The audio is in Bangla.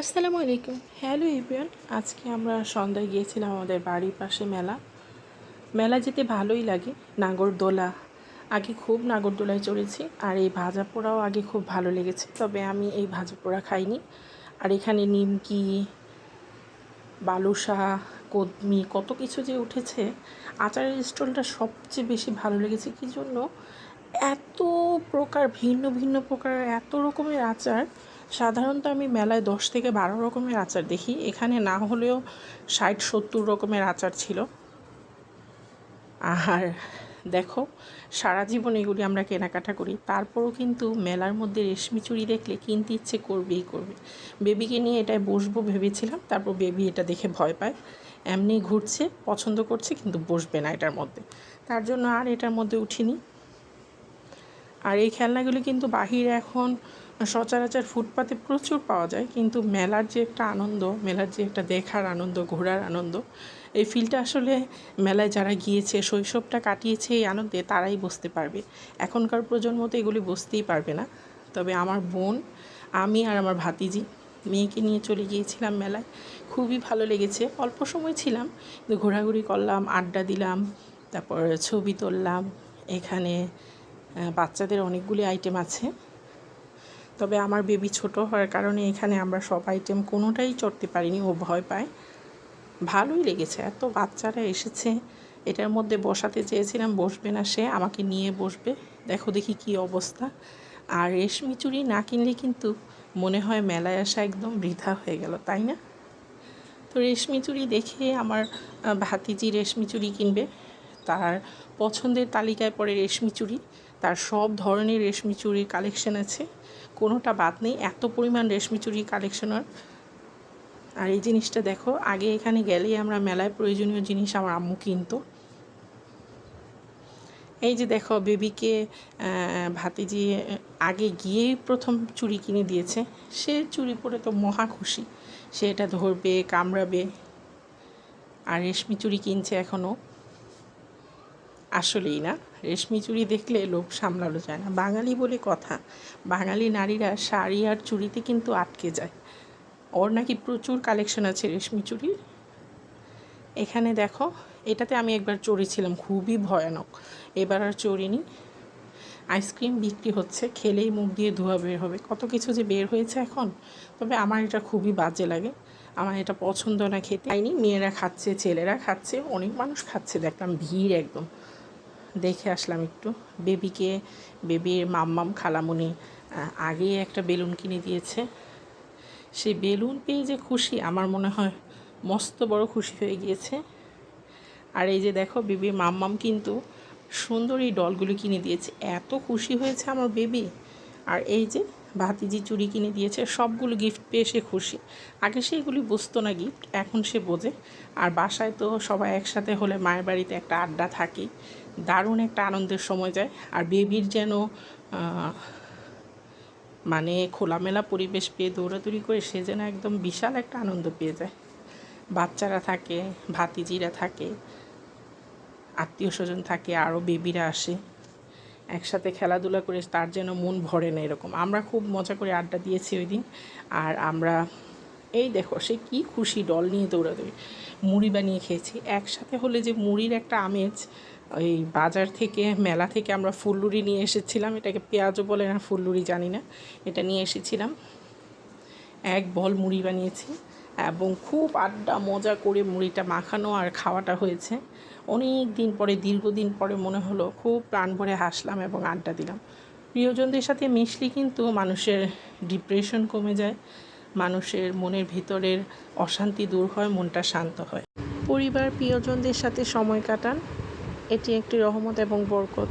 আসসালামু আলাইকুম। হ্যালো ইব্রিয়ান আজকে আমরা সন্ধ্যায় গিয়েছিলাম আমাদের বাড়ির পাশে মেলা। মেলা যেতে ভালোই লাগে, নাগরদোলা। আগে খুব নাগরদোলায় চড়েছি, আর এই ভাজা পোড়াও আগে খুব ভালো লেগেছে, তবে আমি এই ভাজা পোড়া খাইনি। আর এখানে নিমকি, বালুশা, কদমি, কত কিছু যে উঠেছে, আচারের স্টলটা সবচেয়ে বেশি ভালো লেগেছে। কী জন্য? এত প্রকার, ভিন্ন ভিন্ন প্রকার, এত রকমের আচার। সাধারণত আমি মেলায় দশ থেকে বারো রকমের আচার দেখি। এখানে না হলেও ষাট, সত্তর রকমের আচার ছিল। আর দেখো, সারা জীবন এগুলি আমরা কেনাকাটা করি। তারপরও কিন্তু মেলার মধ্যে রেশমি চুড়ি দেখলে কিনতে ইচ্ছে করবেই করবে। বেবিকে নিয়ে এটায় বসবো ভেবেছিলাম, তারপর বেবি এটা দেখে ভয় পায়। এমনি ঘুরছে, পছন্দ করছে, কিন্তু বসবে না এটার মধ্যে। তার জন্য আর এটার মধ্যে উঠিনি। আর এই খেলনাগুলি কিন্তু বাহিরে এখন সচরাচর ফুটপাতে প্রচুর পাওয়া যায়, কিন্তু মেলার যে একটা আনন্দ, মেলার যে একটা দেখার আনন্দ, ঘোরার আনন্দ, এই ফিলটা আসলে মেলায় যারা গিয়েছে, শৈশবটা কাটিয়েছে এই আনন্দে তারাই বুঝতে পারবে। এখনকার প্রজন্ম তো এগুলি বুঝতেই পারবে না। তবে আমার বোন, আমি আর আমার ভাতিজি মেয়েকে নিয়ে চলে গিয়েছিলাম মেলায়। খুবই ভালো লেগেছে। অল্প সময় ছিলাম, কিন্তু ঘোরাঘুরি করলাম, আড্ডা দিলাম, তারপর ছবি তুললাম, এখানে বাচ্চাদের অনেকগুলি আইটেম আছে। তবে আমার বেবি ছোট হওয়ার কারণে এখানে আমরা সব আইটেম কোনোটাই চড়তে পারিনি, ও ভয় পায়। ভালোই লেগেছে, এত বাচ্চারা এসেছে, এটার মধ্যে বসাতে চেয়েছিলাম, বসবে না সে, আমাকে নিয়ে বসবে। দেখো দেখি কি অবস্থা। আর রেশমি চুড়ি না কিনলে কিন্তু মনে হয় মেলায় আসা একদম বৃথা হয়ে গেল, তাই না? তো রেশমি চুড়ি দেখে আমার ভাতিজি রেশমি চুড়ি কিনবে। তার পছন্দের তালিকায় পড়ে রেশমি চুড়ি। তার সব ধরনের রেশমি চুড়ির কালেকশন আছে। কোনোটা বাদ নেই, এত পরিমাণ রেশমি চুড়ির কালেকশন আর আর এই জিনিসটা দেখো, আগে এখানে গেলেই আমরা মেলায় প্রয়োজনীয় জিনিস আমার আম্মু কিনতো। এই যে দেখো, বেবিকে ভাতিজি আগে গিয়েই প্রথম চুড়ি কিনে দিয়েছে। সে চুড়ি পরে তো মহা খুশি। সে এটা ধরবে, কামড়াবে। আর রেশমি চুড়ি কিনছে এখনও আসলেই না। রেশমি চুড়ি দেখলে লোভ সামলানো যায় না। বাঙালি বলে কথা, বাঙালি নারীরা শাড়ি আর চুড়িতে কিন্তু আটকে যায়। ওর নাকি প্রচুর কালেকশন আছে রেশমি চুড়ির এখানে দেখো, এটাতে আমি একবার চড়েছিলাম, খুবই ভয়ানক। এবার আর চড়িনি। আইসক্রিম বিক্রি হচ্ছে, খেলেই মুখ দিয়ে ধোয়া বের হবে। কত কিছু যে বের হয়েছে এখন, তবে আমার এটা খুবই বাজে লাগে। আমার এটা পছন্দ না খেতে। আইনি মেয়েরা খাচ্ছে, ছেলেরা খাচ্ছে, অনেক মানুষ খাচ্ছে, দেখলাম ভিড় একদম। দেখে আসলাম একটু। বেবিকে, বেবির মাম্মাম, খালামুনি আগে একটা বেলুন কিনে দিয়েছে। সেই বেলুন পেয়ে যে খুশি, আমার মনে হয় মস্ত বড় খুশি হয়ে গিয়েছে। আর এই যে দেখো, বেবির মাম্মাম কিন্তু সুন্দর এই ডলগুলো কিনে দিয়েছে। এত খুশি হয়েছে আমার বেবি। আর এই যে ভাতিজি চুড়ি কিনে দিয়েছে, সবগুলো গিফট পেয়ে সে খুশি। আগে সেইগুলি বুঝতো না গিফট এখন সে বোঝে। আর বাসায় তো সবাই একসাথে হলে মায়ের বাড়িতে একটা আড্ডা থাকেই। দারুণ একটা আনন্দের সময় যায়। আর বেবির যেন মানে খোলামেলা পরিবেশ পেয়ে দৌড়াদৌড়ি করে সে যেন একদম বিশাল একটা আনন্দ পেয়ে যায়। বাচ্চারা থাকে, ভাতিজিরা থাকে আত্মীয় স্বজন থাকে, আরও বেবিরা আসে। একসাথে খেলাধুলা করে তার যেন মন ভরে না এরকম। আমরা খুব মজা করে আড্ডা দিয়েছি ওই দিন। আর আমরা, এই দেখো সে কি খুশি, ডল নিয়ে দৌড়াদৌড়ি। মুড়ি বানিয়ে খেয়েছি। একসাথে হলে যে মুড়ির একটা আমেজ ওই বাজার থেকে, মেলা থেকে আমরা ফুল্লুরি নিয়ে এসেছিলাম। এটাকে পেঁয়াজও বলে না, ফুল্লুরি জানি না। এটা নিয়ে এসেছিলাম। এক বল মুড়ি বানিয়েছি এবং খুব আড্ডা, মজা করে মুড়িটা মাখানো আর খাওয়াটা হয়েছে। অনেক দিন পরে, দীর্ঘদিন পরে মনে হলো, খুব প্রাণ ভরে হাসলাম এবং আড্ডা দিলাম। প্রিয়জনদের সাথে মিশলে কিন্তু মানুষের ডিপ্রেশন কমে যায়, মানুষের মনের ভিতরের অশান্তি দূর হয়, মনটা শান্ত হয়। পরিবার, প্রিয়জনদের সাথে সময় কাটান। এটি একটি রহমত এবং বরকত।